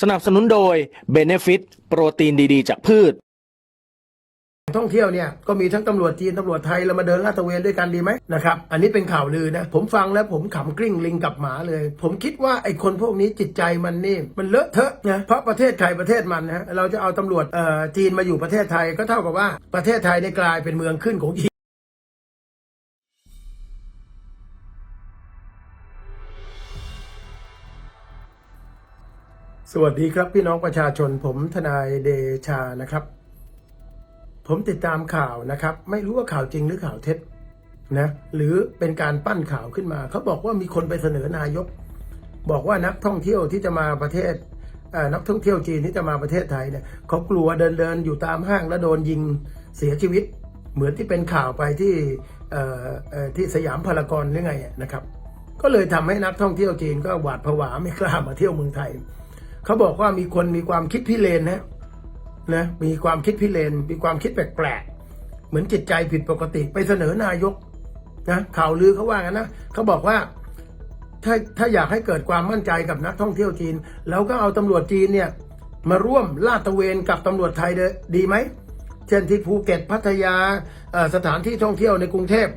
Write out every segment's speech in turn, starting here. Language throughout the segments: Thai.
สนับสนุนโดย Benefit โปรตีนดีๆ จากพืช ท่องเที่ยวเนี่ยก็มีทั้งตำรวจจีนตำรวจไทยเรามาเดินลาดตระเวนด้วยกันดีไหมนะครับ อันนี้เป็นข่าวลือนะ ผมฟังแล้วผมขำกริ้งลิงกับหมาเลย ผมคิดว่าไอ้คนพวกนี้จิตใจมันนี่มันเลอะเทอะนะเพราะประเทศใครประเทศมันนะเราจะเอาตำรวจเอ่อจีนมาอยู่ประเทศไทยก็เท่ากับว่าประเทศไทยได้กลายเป็นเมืองขึ้นของจีน สวัสดีครับพี่น้องประชาชนผมทนายเดชานะครับ ผมติดตามข่าวนะครับ ไม่รู้ว่าข่าวจริงหรือข่าวเท็จนะหรือเป็นการปั้นข่าวขึ้นมาเขาบอกว่ามีคนไปเสนอนายก บอกว่านักท่องเที่ยวที่จะมาประเทศนักท่องเที่ยวจีนที่จะมาประเทศไทยเนี่ยเขากลัวเดินเดินอยู่ตามห้างแล้วโดนยิงเสียชีวิต เหมือนที่เป็นข่าวไปที่ที่สยามพารากอนหรือไงนะครับ ก็เลยทำให้นักท่องเที่ยวจีนก็หวาดผวาไม่กล้ามาเที่ยวเมืองไทย เขาบอกว่ามีคนมีความคิดพิเรนนะนะมีความคิดพิเรนมีความคิดแปลกๆเหมือนจิตใจผิดปกติไปเสนอนายกนะข่าวลือเขาว่ากันนะเขาบอกว่าถ้าถ้าอยากให้เกิดความมั่นใจกับนักท่องเที่ยวจีนเราก็เอาตำรวจจีนเนี่ยมาร่วมลาดตระเวนกับตำรวจไทยเดดีไหม เช่นที่ภูเก็ตพัทยาสถานที่ท่องเที่ยวในกรุงเทพ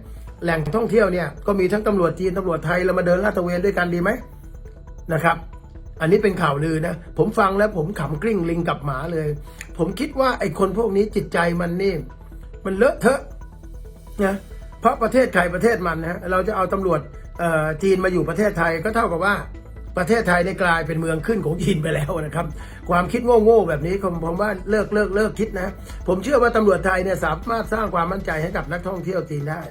แหล่งท่องเที่ยวเนี่ยก็มีทั้งตำรวจจีนตำรวจไทยเรามาเดินลาดตระเวนด้วยกันดีไหมนะครับ อันนี้เป็นข่าวลือนะ ผมฟังแล้วผมขำกริ้งลิงกับหมาเลย ผมคิดว่าไอ้คนพวกนี้จิตใจมันนี่ มันเลอะเทอะนะเพราะประเทศใครประเทศมันนะเราจะเอาตำรวจเอ่อจีนมาอยู่ประเทศไทยก็เท่ากับว่าประเทศไทยได้กลายเป็นเมืองขึ้นของจีนไปแล้วนะครับ ความคิดโง่ๆแบบนี้ผมผมว่าเลิกเลิกเลิกคิดนะ ผมเชื่อว่าตำรวจไทยเนี่ยสามารถสร้างความมั่นใจให้กับนักท่องเที่ยวจีนได้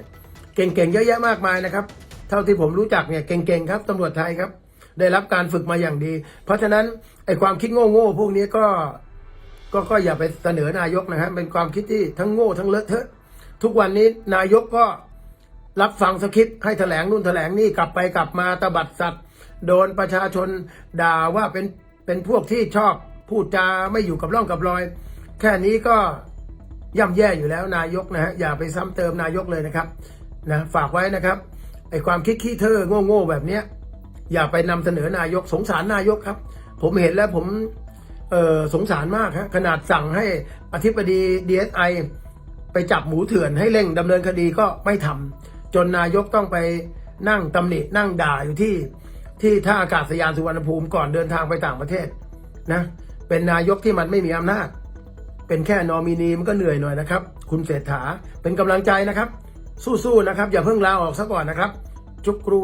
เก่งๆเยอะแยะมากมายนะครับ เท่าที่ผมรู้จักเนี่ยเก่งๆครับตำรวจไทยครับ ได้รับการฝึกมาอย่างดี เพราะฉะนั้นไอ้ความคิดโง่ๆพวกนี้ก็ก็ก็อย่าไปเสนอนายกนะฮะเป็นความคิดที่ทั้งโง่ทั้งเลอะเทอะ ทุกวันนี้นายกก็รับฟังสคริปต์ให้แถลงนู่นแถลงนี่กลับไปกลับมาตบัดสัตว์ โดนประชาชนด่าว่าเป็นเป็นพวกที่ชอบพูดจาไม่อยู่กับร่องกับรอย แค่นี้ก็ย่ำแย่อยู่แล้วนายกนะฮะอย่าไปซ้ำเติมนายกเลยนะครับนะฝากไว้นะครับไอ้ความคิดขี้เธอโง่ๆแบบเนี้ย อย่าไปนำเสนอนายกสงสารนายกครับ ผมเห็นแล้วผมสงสารมากฮะขนาดสั่งให้อธิบดีดีเอสไอไปจับหมูเถื่อนให้เร่งดำเนินคดีก็ไม่ทำจนนายกต้องไปนั่งตำหนินั่งด่าอยู่ที่ที่ท่าอากาศยานสุวรรณภูมิก่อนเดินทางไปต่างประเทศนะเป็นนายกที่มันไม่มีอำนาจ เป็นแค่นอมินีมันก็เหนื่อยหน่อยนะครับ คุณเศรษฐาเป็นกำลังใจนะครับ สู้ๆนะครับ อย่าเพิ่งลาออกซะก่อนนะครับ จุกกรู